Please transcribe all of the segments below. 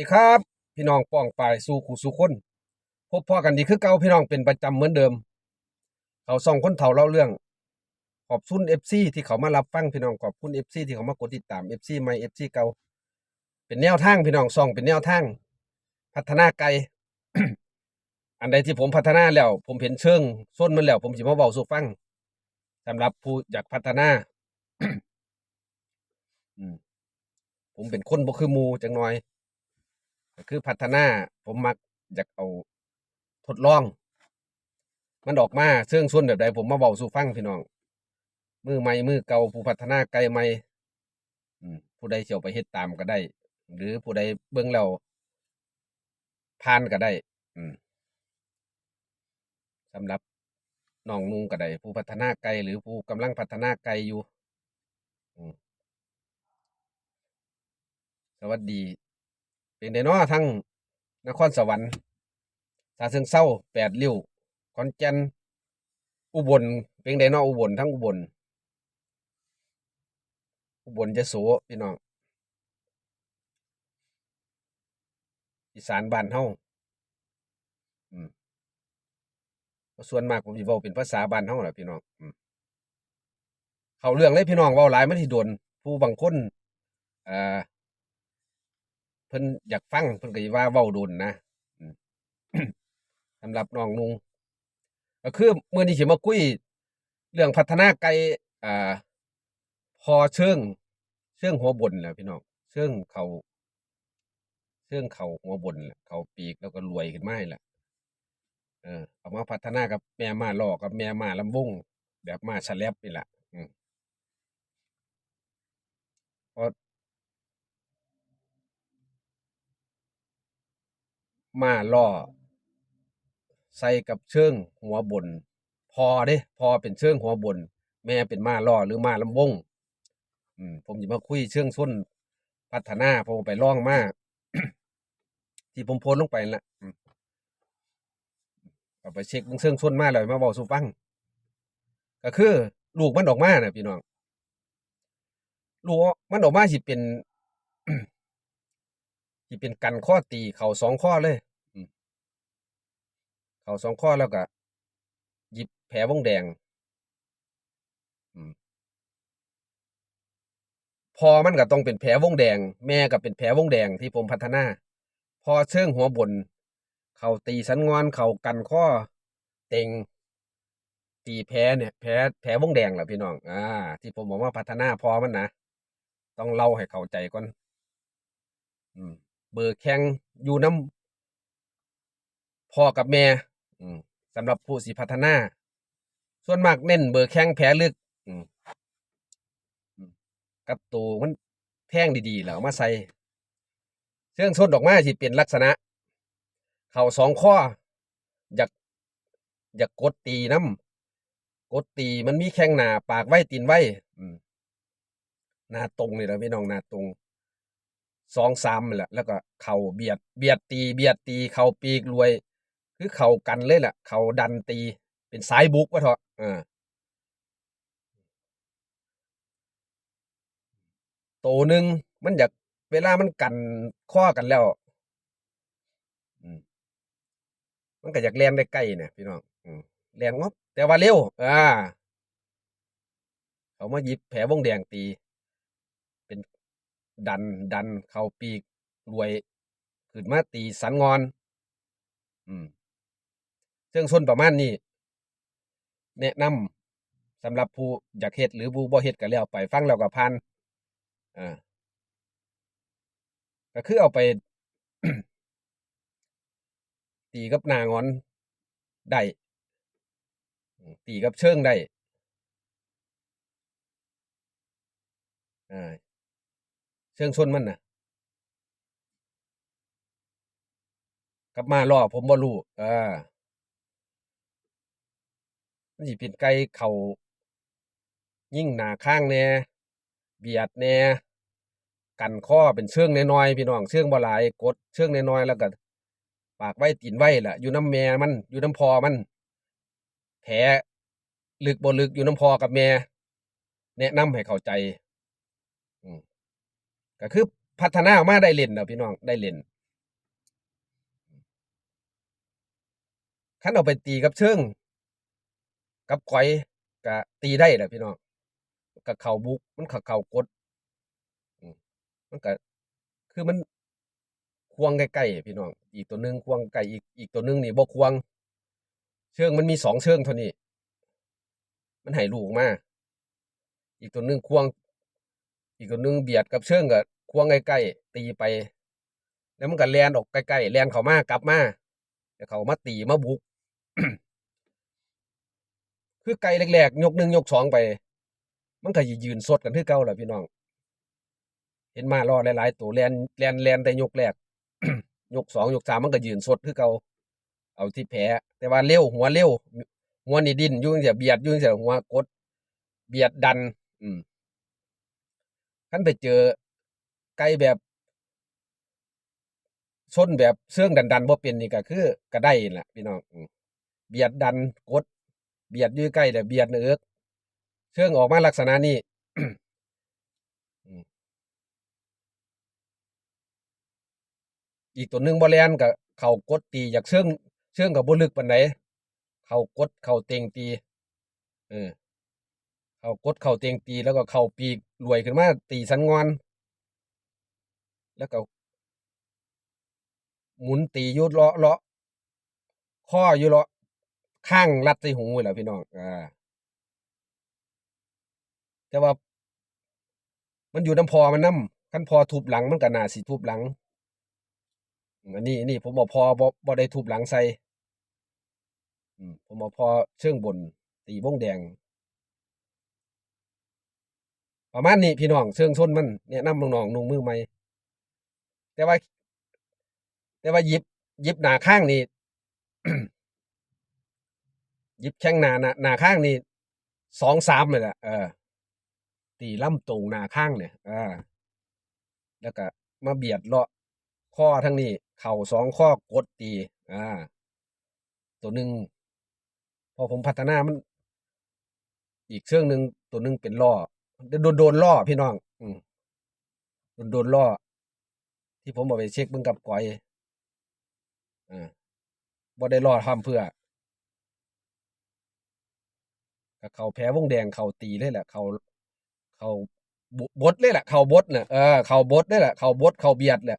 ดีครับ พี่น้องป้องปายสู่ขู่สู่คนพบพ่อกันดีคือเก่าพี่น้องเป็นประจำเหมือนเดิม เขาส่องคนเฒ่าเล่าเรื่อง ขอบคุณเอฟซีที่เขามารับฟังพี่น้องขอบคุณเอฟซีที่เขามากดติดตามเอฟซีใหม่เอฟซีเก่าเป็นแนวทางพี่น้องส่องเป็นแนวทาง พัฒนาไกล อันใดที่ผมพัฒนาแล้ว ผมเห็นเชิงส้นมันแล้ว ผมสิมาเบาสู่ฟังสำหรับผู้อยากพัฒนา อืมผมเป็นคนบ่คือหมูจังหน่อย ก็คือพัฒนาผมมักอยากเอาทดลอง มันออกมาเชิงส่วนแบบใดผมมาเบาสู่ฟังพี่น้องมือใหม่มือเก่าผู้พัฒนาไกลใหม่ผู้ใดเที่ยวไปเฮ็ดตามก็ได้ หรือผู้ใดเบิ่งแล้วผ่านก็ได้สำหรับน้องนุงก็ได้ผู้พัฒนาไกลหรือผู้กำลังพัฒนาไกลอยู่สวัสดี เป็นไดเนาะทั้งนครสวรรค์สาเชิงเศร้าแปดริ้วขอนแก่นอุบลเป็นไดเนาะอุบลทั้งอุบล อุบลจะโสพี่น้องอีสานบ้านเฮาอืมส่วนมากผมสิเว้าเป็นภาษาบ้านเฮาล่ะพี่น้องอืมเขาเรื่องเลยพี่น้องเว้าหลายมันสิโดนผู้บางคนอ่า เพิ่นอยากฟังเพิ่นก็สิว่าเว้าโดนนะสำหรับน้องนุงก็คือเมื้อนี้สิมาคุย เรื่องพัฒนาไก่อ่าพอเชิงเชิงหัวบนแหละพี่น้องเชิงเขาเชิงเขาหัวบนแหละเขาปีกแล้วก็รวยขึ้นมาให้แหละเออเอามาพัฒนากับแม่ม่าล่อกับแม่มาลำวงแบบมาสแลบนี่แหละอืมพาะ มาล่อ ใส่กับเชิงหัวบน พอเด้ พอเป็นเชิงหัวบน แม่เป็นมาล่อหรือมาลำวงอืมผมสิมาคุยเชิงส้นพัฒนาผมไปล่องมาที่ผมโพสลงไปละเอาไปเช็คเบิ่งเชิงส้นมาแล้วมาเว้าสู่ฟัง ก็คือ ลูกมันออกมาน่ะพี่น้องลูกมันออกมาสิเป็นสิเป็นกันข้อตีเข่าสองข้อเลย เข่าสองข้อแล้วก็หยิบแผลวงแดงอพอมันก็ต้องเป็นแผลวงแดง แม่ก็เป็นแผลวงแดงที่ผมพัฒนา พอเชิงหัวบน เขาตีสันงอนเขากันข้อเต็ง ตีแผลเนี่ยแผลแผลวงแดงแหละพี่น้อง อ่า ที่ผมบอกว่าพัฒนาพอมันนะต้องเล่าให้เข้าใจก่อนอเบอร์แข้งอยู่น้ำพ่อกับแม่ สำหรับผู้สิพัฒนา ส่วนมากเน้นเบอร์แข้งแผลลึกอือืมกับตัวมันแท่งดีๆแล้วเอามาใส่เชื่องส้นดอกไม้สิเป็นลักษณะ เข่าสองข้อ อยากอยากกดตีน้ำกดตีมันมีแข้งหนาปากไว้ตีนไว้หน้าตรงนี่แหละพี่น้องหน้าตรงสองสามแหละแล้วก็เข่าเบียด เบียดตี เบียดตี เข่าปีกรวย คือเข่ากันเลยแหละเข่าดันตี เป็นสายบุกวะเถอะอ่าโตหนึ่งมันอยากเวลามันกันข้อกันแล้วมันก็อยากแล่นได้ใกล้เนี่ยพี่น้องอแล่นงบแต่ว่าเร็วอ่าเขามาหยิบแผลวงแดงตี เป็นดันดัน เข้าปีกรวยขึ้นมาตีสันงอน อืม เชิงส้นประมาณนี้ แนะนำสำหรับผู้อยากเฮ็ดหรือผู้บ่เฮ็ดก็แล้วไปฟังแล้วก็ผ่านอ่าก็คือเอาไป ตีกับหน้างอนได้ตีกับเชิงได้เชิงชนมันน่ะกับมาล่อผมบ่รู้อ่า มันสิเป็นไก่เขายิ่งหนาข้างแน่เบียดแน่กันข้อเป็นเชื่องน้อยๆพี่น้องเชื่องบ่หลายกดเชื่องน้อยๆแล้วก็ปากไว้ตีนไว้ละอยู่น้ำแม่มันอยู่น้ำพอมันแผลลึกบ่ลึกอยู่น้ำพอกับแม่แนะนำให้เข้าใจอืก็คือพัฒนาอมาได้เล่นนะพี่น้องได้เล่นขั้นเอาไปตีกับเชิง กับก๋อยก็ตีได้แหละพี่น้องกับเข่าบุก มันเข่าเข่ากดมันก็คือมันควงใกล้ๆพี่น้อง อีกตัวหนึงควงไก่อีกอีกตัวหนึงนี่บ่ควง เชิงมันมีสองเชิงเท่านี้ มันให้ลูกมาอีกตัวหนึงควง อีกตัวหนึงเบียดกับเชิงก็ควงใกล้ๆตีไป แล้วมันก็แลนออกใกล้ๆแลนเข้ามากลับมาแล้วเขามาตีมาบุก คือไก่แรกๆยกหนึ่งยกสองไป มันก็ยืนสดกันคือเก่าแหละพี่น้อง เห็นมารอหลายๆตัวแลนแลนแลนแต่ยกแรกยกสองยกสามมันก็ยืนสดคือเก่าเอาที่แพ้แต่ว่าเร็วหัวเร็วหัวนี่ดินยุ่งเสียเบียดยุ่งเสียหัวกด เบียดดัน อืมคันไปเจอไก่แบบชนแบบเสื่องดันดันๆบ่เป็นนี่ก็คือก็ได้นั่นล่ะพี่น้องเบียดดันกด เบียดอยู่ใกล้แต่เบียดเนื้อกเชื่องออกมาลักษณะนี้อีกตัวหนึ่งบอลแลนกับเข่ากดตีอยากเชื่องเชื่องกับบุลึกปันไหนเข่ากดเข่าเต็งตีเออเข่ากดเข่าเต็งตีแล้วก็เข่าปีกรวยขึ้นมาตีสันงอน แล้วก็หมุนตียุดเลาะเลาะข้ออยู่เลาะ ข้างรัดใส่หูนี่แหละพี่น้องอ่าแต่ว่า มันอยู่น้ำพอมันน้ำคันพอทุบหลังมันก็น่าสิทุบหลังอันนี้นนี้ผมบอกพอบ่บ่ได้ทุบหลังใส่อืมผมบอกพอเชิงบน ตีวงแดง ประมาณนี้พี่น้องเชิงส้นมันแนะนำน้องๆนุ่งมือใหมแต่ว่า แต่ว่ายิบยิบหนาข้างนี่ ยิบแข้งหนาหนาหนาข้างนี่สองสามเลยแหละเออ ตีล่ำตรงหนาข้างเนี่ยอ่าแล้วก็มาเบียดเลาะข้อทั้งนี้ เข่าสองข้อกดตี อ่า ตัวหนึ่งพอผมพัฒนามัน อีกเชื่องหนึ่งตัวหนึ่งเป็นล่อโดนโดนล่อพี่น้อง อืมโดนโดนล่อ ที่ผมบอกไปเช็คเบิ่งกับก้อยอ่าบ่ได้ล่อทำเพื่อ ก็เขาแพ้วงแดงเขาตีเลยแหละเขาเขาบดเลยแหละเขาบดน่ะเออเขาบดเลยแหละเขาบดเขาเบียดแหละ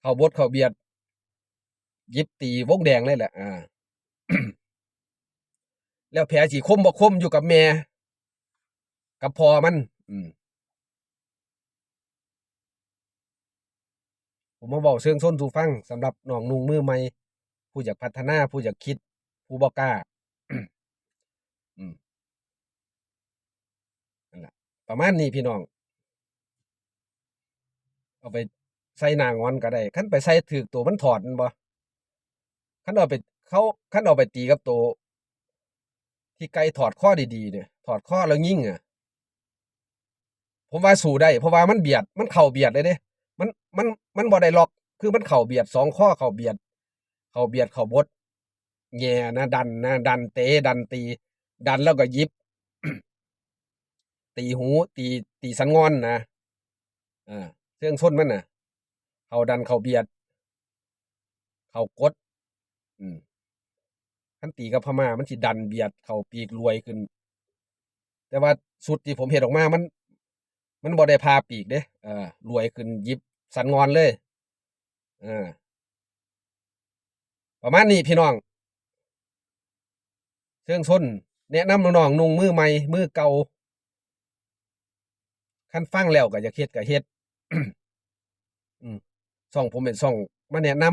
เขาบดเขาเบียด ยิบตีวงแดงเลยแหละอ่าแล้วแผลสีคมบ่คมอยู่กับแม่กับพอมัน อืมผมมาบอกเชิงส้นทูฟังสำหรับน้องนุ่งมือใหม่ผู้อยากพัฒนาผู้อยากคิด ผู้บ่กล้าอืม ประมาณนี้พี่น้อง เอาไปใส่นางอนก็ได้ขั้นไปใส่ถือตัวมันถอดมันบ่ขั้นเอาไปเขาขั้นเอาไปตีกับตัวที่ไกลถอดข้อดีๆเนี่ย ถอดข้อแล้วยิ่งอะ ผมว่าสู้ได้ เพราะว่ามันเบียดมันเข่าเบียดเลยเด้ มันมันมันบ่ได้ล็อก คือมันเข่าเบียดสองข้อเข่าเบียด เข่าเบียดเข่าบดแง่นะดันนะดันเตะดันตี ดันแล้วก็ยิบ ตีหู ตีตีสันงอนนะอ่าเครื่องส้นมันน่ะ เขาดันเขาเบียด เขากด อืมคันตีกับพม่ามันสิดันเบียด เขาปีกรวยขึ้น แต่ว่าสุดที่ผมเห็นออกมามัน มันบ่ได้พาปีกเด้เอ่ารวยขึ้นยิบสันงอนเลยอ่าประมาณนี้พี่น้องเครื่องส้นแนะนำน้องนุ่งมือใหม่ มือเก่า ขั้นฟังแล้วก็จะเฮ็ดก็เฮ็ดส่องผมเป็นส่องมาแนะน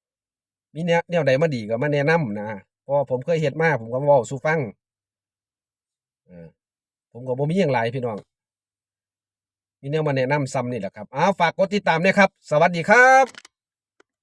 ำมีแนวแนวใดมาดีก็มาแนะนำนะเพราะผมเคยเฮ็ดมาผมก็เว้าสู่ฟังอผมก็บ่มีหยังหลายพี่น้องมีแนวมาแนะนำซ้ำนี่แหละครับอ้าวฝากกดติดตามด้วยครับ สวัสดีครับ